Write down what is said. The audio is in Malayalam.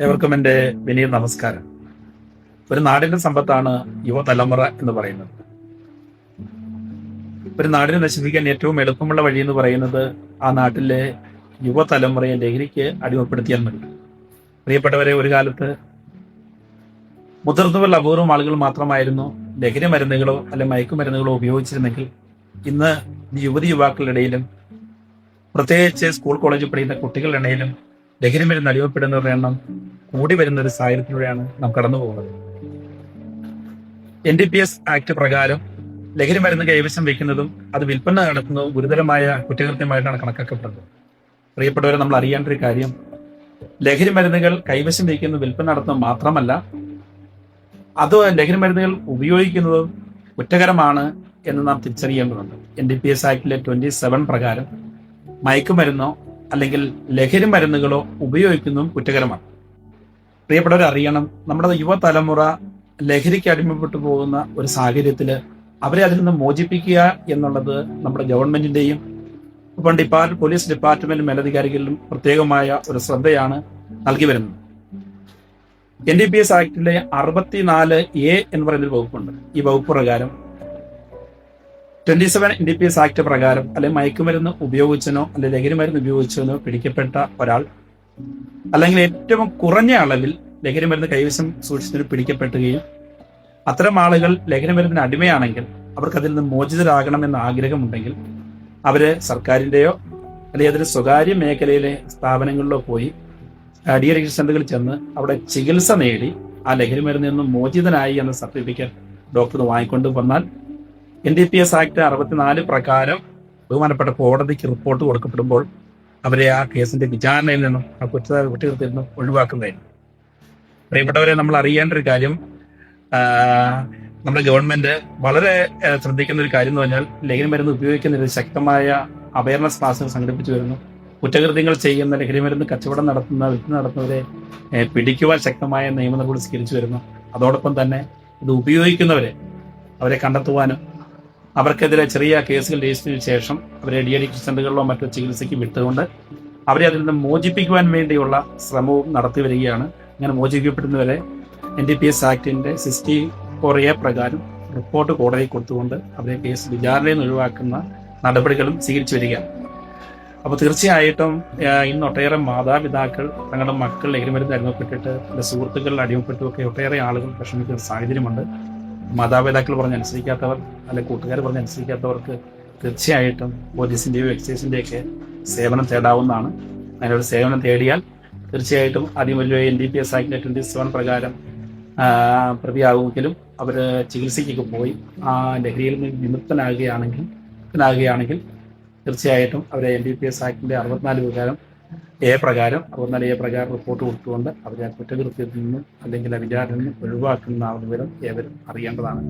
ഏവർക്കും എന്റെ വിനീർ നമസ്കാരം. ഒരു നാടിന്റെ സമ്പത്താണ് യുവതലമുറ എന്ന് പറയുന്നത്. ഒരു നാടിനെ നശിപ്പിക്കാൻ ഏറ്റവും എളുപ്പമുള്ള വഴി എന്ന് പറയുന്നത് ആ നാട്ടിലെ യുവതലമുറയെ ലഹരിക്ക് അടിമപ്പെടുത്തിയാൽ മതി. പ്രിയപ്പെട്ടവരെ ഒരു കാലത്ത് മുതിർന്നവർ അപൂർവം ആളുകൾ മാത്രമായിരുന്നു ലഹരി മരുന്നുകളോ അല്ലെ മയക്കുമരുന്നുകളോ ഉപയോഗിച്ചിരുന്നെങ്കിൽ ഇന്ന് യുവതി യുവാക്കളുടെ ഇടയിലും പ്രത്യേകിച്ച് സ്കൂൾ കോളേജിൽ പഠിക്കുന്ന കുട്ടികളുടെ ഇടയിലും ലഹരി മരുന്ന് അടിമപ്പെടുന്നവരുടെ എണ്ണം കൂടി വരുന്ന ഒരു സാഹചര്യത്തിലൂടെയാണ് നാം കടന്നു പോകുന്നത്. N D P S act പ്രകാരം ലഹരി മരുന്ന് കൈവശം വയ്ക്കുന്നതും അത് വിൽപ്പന നടത്തുന്നതും ഗുരുതരമായ കുറ്റകൃത്യമായിട്ടാണ് കണക്കാക്കപ്പെടുന്നത്. പ്രിയപ്പെട്ടവരെ നമ്മൾ അറിയേണ്ട ഒരു കാര്യം ലഹരി മരുന്നുകൾ കൈവശം വയ്ക്കുന്ന വിൽപ്പന നടത്തുന്നത് മാത്രമല്ല അത് ലഹരി മരുന്നുകൾ ഉപയോഗിക്കുന്നതും കുറ്റകരമാണ് എന്ന് നാം തിരിച്ചറിയേണ്ടതുണ്ട്. എൻ ഡി പി എസ് ആക്ടിലെ ട്വന്റി സെവൻ പ്രകാരം മയക്കുമരുന്നോ അല്ലെങ്കിൽ ലഹരി മരുന്നുകളോ ഉപയോഗിക്കുന്നതും കുറ്റകരമാണ്. പ്രിയപ്പെട്ടവർ അറിയണം നമ്മുടെ യുവതലമുറ ലഹരിക്ക് അടിമപ്പെട്ടു പോകുന്ന ഒരു സാഹചര്യത്തിൽ അവരെ അതിൽ നിന്ന് മോചിപ്പിക്കുക എന്നുള്ളത് നമ്മുടെ ഗവൺമെന്റിന്റെയും ഇപ്പം ഡിപ്പാർട്ട് പോലീസ് ഡിപ്പാർട്ട്മെന്റ് മേലധികാരികളിലും പ്രത്യേകമായ ഒരു ശ്രദ്ധയാണ് നൽകി വരുന്നത്. എൻ ഡി പി എസ് ആക്ടിലെ അറുപത്തിനാല് എ എന്ന് പറയുന്ന ഒരു വകുപ്പുണ്ട്. ഈ വകുപ്പ് പ്രകാരം twenty seven D P S act പ്രകാരം അല്ലെങ്കിൽ മയക്കുമരുന്ന് ഉപയോഗിച്ചനോ അല്ലെങ്കിൽ ലഹരി മരുന്ന് ഉപയോഗിച്ചനോ പിടിക്കപ്പെട്ട ഒരാൾ അല്ലെങ്കിൽ ഏറ്റവും കുറഞ്ഞ അളവിൽ ലഹരി മരുന്ന് കൈവശം സൂക്ഷിച്ചതിന് പിടിക്കപ്പെടുകയും അത്തരം ആളുകൾ ലഹരി മരുന്നിന് അടിമയാണെങ്കിൽ അവർക്ക് അതിൽ നിന്ന് മോചിതരാകണമെന്ന ആഗ്രഹമുണ്ടെങ്കിൽ അവർ സർക്കാരിന്റെയോ അല്ലെങ്കിൽ അതൊരു സ്വകാര്യ മേഖലയിലെ സ്ഥാപനങ്ങളിലോ പോയി ഡി അഡിക്ഷൻ സെന്ററുകളിൽ ചെന്ന് അവിടെ ചികിത്സ നേടി ആ ലഹരി മരുന്നിൽ നിന്ന് മോചിതനായി എന്ന സർട്ടിഫിക്കറ്റ് ഡോക്ടർ വാങ്ങിക്കൊണ്ട് വന്നാൽ N D P S act അറുപത്തിനാല് പ്രകാരം ബഹുമാനപ്പെട്ട കോടതിക്ക് റിപ്പോർട്ട് കൊടുക്കപ്പെടുമ്പോൾ അവരെ ആ കേസിന്റെ വിചാരണയിൽ നിന്നും ആ കുറ്റ കുറ്റകൃത്യത്തിൽ നിന്നും ഒഴിവാക്കുന്നതായിരുന്നു പ്രിയപ്പെട്ടവരെ നമ്മൾ അറിയേണ്ട ഒരു കാര്യം നമ്മുടെ ഗവൺമെന്റ് വളരെ ശ്രദ്ധിക്കുന്ന ഒരു കാര്യം എന്ന് പറഞ്ഞാൽ ലഹരി മരുന്ന് ഒരു ശക്തമായ അവയർനെസ് ക്ലാസുകൾ സംഘടിപ്പിച്ചു വരുന്നു. കുറ്റകൃത്യങ്ങൾ ചെയ്യുന്ന ലഹരി മരുന്ന് കച്ചവടം നടത്തുന്ന വിൽപ്പന നടത്തുന്നവരെ പിടിക്കുവാൻ ശക്തമായ നിയമ നടപടി സ്വീകരിച്ചു വരുന്നു. അതോടൊപ്പം തന്നെ ഇത് ഉപയോഗിക്കുന്നവരെ അവരെ കണ്ടെത്തുവാനും അവർക്കെതിരെ ചെറിയ കേസുകൾ രജിസ്റ്റർ ചെയ്ത ശേഷം അവരെ ഡി അഡിക്ഷൻ സെന്ററുകളിലോ മറ്റോ ചികിത്സയ്ക്ക് വിട്ടുകൊണ്ട് അവരെ അതിൽ നിന്ന് മോചിപ്പിക്കുവാൻ വേണ്ടിയുള്ള ശ്രമവും നടത്തി വരികയാണ്. അങ്ങനെ മോചിപ്പിക്കപ്പെടുന്നവരെ എൻ ഡി പി എസ് ആക്ടിന്റെ സിക്സ്റ്റി ഫോർ എ പ്രകാരം റിപ്പോർട്ട് കോടതിയിൽ കൊടുത്തുകൊണ്ട് അവരെ കേസ് വിചാരണയിൽ നിന്ന് ഒഴിവാക്കുന്ന നടപടികളും സ്വീകരിച്ചു വരികയാണ്. അപ്പോൾ തീർച്ചയായിട്ടും ഇന്ന് ഒട്ടേറെ മാതാപിതാക്കൾ തങ്ങളുടെ മക്കൾ ലഹരിമരുന്ന് അടിമപ്പെട്ടിട്ട് തന്റെ സുഹൃത്തുക്കളിൽ അടിമപ്പെട്ടുമൊക്കെ ഒട്ടേറെ ആളുകൾ വിഷമിക്കുന്ന സാഹചര്യമുണ്ട്. മാതാപിതാക്കൾ പറഞ്ഞ് അനുസരിക്കാത്തവർ അല്ലെങ്കിൽ കൂട്ടുകാർ പറഞ്ഞ് അനുസരിക്കാത്തവർക്ക് തീർച്ചയായിട്ടും പോലീസിന്റെയോ എക്സൈസിന്റെയോ ഒക്കെ സേവനം തേടാവുന്നതാണ്. അതിനൊരു സേവനം തേടിയാൽ തീർച്ചയായിട്ടും ആദ്യം വലിയ എൻ ഡി പി എസ് ആക്ടിലെ ട്വന്റി സെവൻ പ്രകാരം പ്രതിയാകുമെങ്കിലും അവർ ചികിത്സയ്ക്കൊക്കെ പോയി ആ ലഹരിയിൽ നിന്ന് വിമുക്തനാകുകയാണെങ്കിൽ വിമുക്തനാകുകയാണെങ്കിൽ തീർച്ചയായിട്ടും അവരെ എൻ ഡി പി എസ് ആക്ടിന്റെ അറുപത്തിനാല് പ്രകാരം എ പ്രകാരം അറുപത്തിനാല് എ പ്രകാരം റിപ്പോർട്ട് കൊടുത്തുകൊണ്ട് അവരെ കുറ്റകൃത്യത്തിൽ നിന്നും അല്ലെങ്കിൽ നിന്നും ഒഴിവാക്കുന്ന വിവരം ഏവരും അറിയേണ്ടതാണ്.